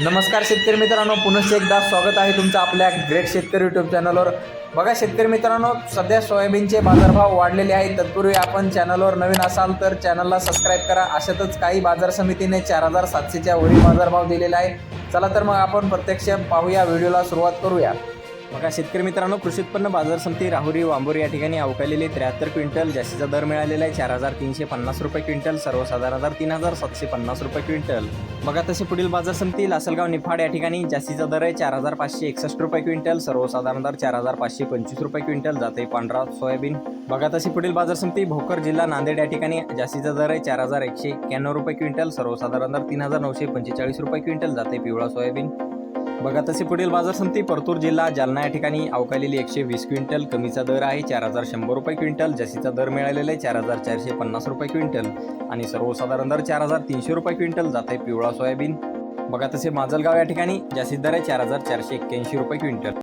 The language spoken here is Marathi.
नमस्कार शेतकरी मित्रांनो पुनश्च एकदा स्वागत आहे तुमचं आपल्या ग्रेट शेतकरी यूट्यूब चॅनलवर बघा शेतकरी मित्रांनो सध्या सोयाबीनचे बाजारभाव वाढलेले आहेत. तत्पूर्वी आपण चॅनलवर नवीन असाल तर चॅनलला सबस्क्राईब करा. अशातच काही बाजार समितीने चार हजार सातशेच्या वरील बाजारभाव दिलेला आहे चला तर मग आपण प्रत्यक्ष पाहूया व्हिडिओला सुरुवात करूया. बघा शेतकरी मित्रांनो कृषी उत्पन्न बाजार समिती राहुरी वांबोरी या ठिकाणी अवकालेले त्र्याहत्तर क्विंटल जास्तीचा दर मिळालेला आहे चार हजार तीनशे पन्नास रुपये क्विंटल सर्वसाधारण दर तीन हजार सातशे पन्नास रुपये क्विंटल. बघा तसे पुढील बाजार समिती लासलगाव निफाड या ठिकाणी जास्तीचा दर आहे चार हजार पाचशे एकसष्ट रुपये क्विंटल सर्वसाधारण दर चार हजार पाचशे पंचवीस रुपये क्विंटल जाते पांढरा सोयाबीन. बघा तशी पुढील बाजार समिती भोकर जिल्हा नांदेड या ठिकाणी जास्तीचा दर आहे चार हजार एकशे एक्क्याण्णव रुपये क्विंटल सर्वसाधारण दर तीन हजार नऊशे पंचेचाळीस रुपये क्विंटल जाते पिवळा सोयाबीन. बघा तसे पुढील बाजार समिती परतूर जिल्हा जालना या ठिकाणी अवकालेली एकशे वीस क्विंटल कमीचा दर आहे चार हजार शंभर रुपये क्विंटल जास्तीचा दर मिळालेला आहे चार हजार चारशे पन्नास रुपये क्विंटल. आणि सर्वसाधारण दर चार हजार तीनशे रुपये क्विंटल जाते पिवळा सोयाबीन. बघा तसे माजलगाव या ठिकाणी जास्तीत दर आहे चार हजार चारशे एक्क्याऐंशी रुपये क्विंटल.